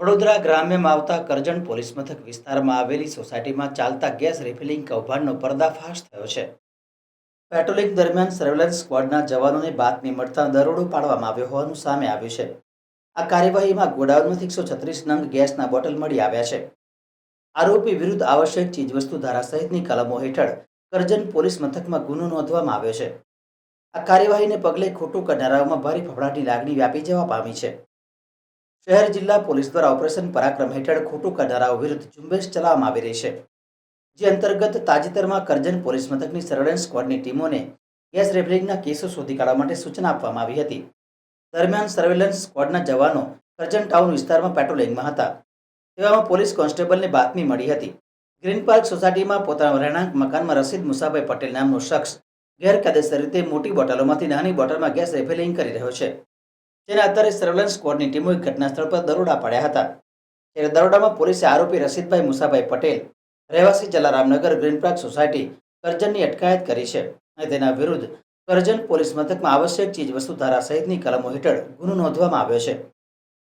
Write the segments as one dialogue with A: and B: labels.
A: વડોદરા ગ્રામ્યમાં આવતા કરજણ પોલીસ મથક વિસ્તારમાં આવેલી સોસાયટીમાં ચાલતા ગેસ રિફિલિંગ કૌભાંડનો પર્દાફાશ થયો છે. પેટ્રોલિંગ દરમિયાન સર્વેલન્સ સ્ક્વોડના જવાનોને બાતમી મળતા દરોડો પાડવામાં આવ્યો હોવાનું સામે આવ્યું છે. આ કાર્યવાહીમાં ગોડાઉનમાંથી એકસો છત્રીસ નંગ ગેસના બોટલ મળી આવ્યા છે. આરોપી વિરુદ્ધ આવશ્યક ચીજવસ્તુ ધારા સહિતની કલમો હેઠળ કરજણ પોલીસ મથકમાં ગુનો નોંધવામાં આવ્યો છે. આ કાર્યવાહીને પગલે ખોટું કરનારાઓમાં ભારે ફફડાટની લાગણી વ્યાપી જવા પામી છે. શહેર જિલ્લા પોલીસ દ્વારા ઓપરેશન પરાક્રમ હેઠળ ખોટું કરનારાઓ વિરુદ્ધ ઝુંબેશ ચલાવવામાં આવી રહી છે. જે અંતર્ગત તાજેતરમાં કરજણ પોલીસ મથકની સર્વેલન્સ સ્ક્વોડની ટીમોને ગેસ રેફરિંગના કેસો શોધી કાઢવા માટે સૂચના આપવામાં આવી હતી. દરમિયાન સર્વેલન્સ સ્ક્વોડના જવાનો કરજણ ટાઉન વિસ્તારમાં પેટ્રોલિંગમાં હતા. તેવામાં પોલીસ કોન્સ્ટેબલને બાતમી મળી હતી. ગ્રીન પાર્ક સોસાયટીમાં પોતાના રહેણાંક મકાનમાં રસીદ મુસાભાઈ પટેલ નામનો શખ્સ ગેરકાયદેસર રીતે મોટી બોટલોમાંથી નાની બોટલમાં ગેસ રેફેલિંગ કરી રહ્યો છે. જેને આધારે સર્વેલન્સ સ્કવોડની ટીમોએ ઘટના સ્થળ પર દરોડા પાડ્યા હતા. ત્યારે દરોડામાં પોલીસે આરોપી રસીદભાઈ મુસાભાઈ પટેલ, રહેવાસી જલારામનગર ગ્રીન પાર્ક સોસાયટી કરજણની અટકાયત કરી છે અને તેના વિરુદ્ધ કરજણ પોલીસ મથકમાં આવશ્યક ચીજ વસ્તુ ધારા સહિતની કલમો હેઠળ ગુનો નોંધવામાં આવ્યો છે.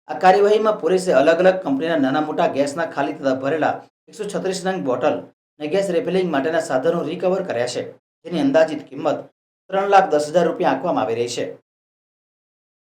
A: આ કાર્યવાહીમાં પોલીસે અલગ અલગ કંપનીના નાના મોટા ગેસના ખાલી તથા ભરેલા એકસો છત્રીસ નંગ બોટલ અને ગેસ રિફિલિંગ માટેના સાધનો રિકવર કર્યા છે. જેની અંદાજિત કિંમત ત્રણ લાખ દસ હજાર રૂપિયા આંકવામાં આવી રહી છે.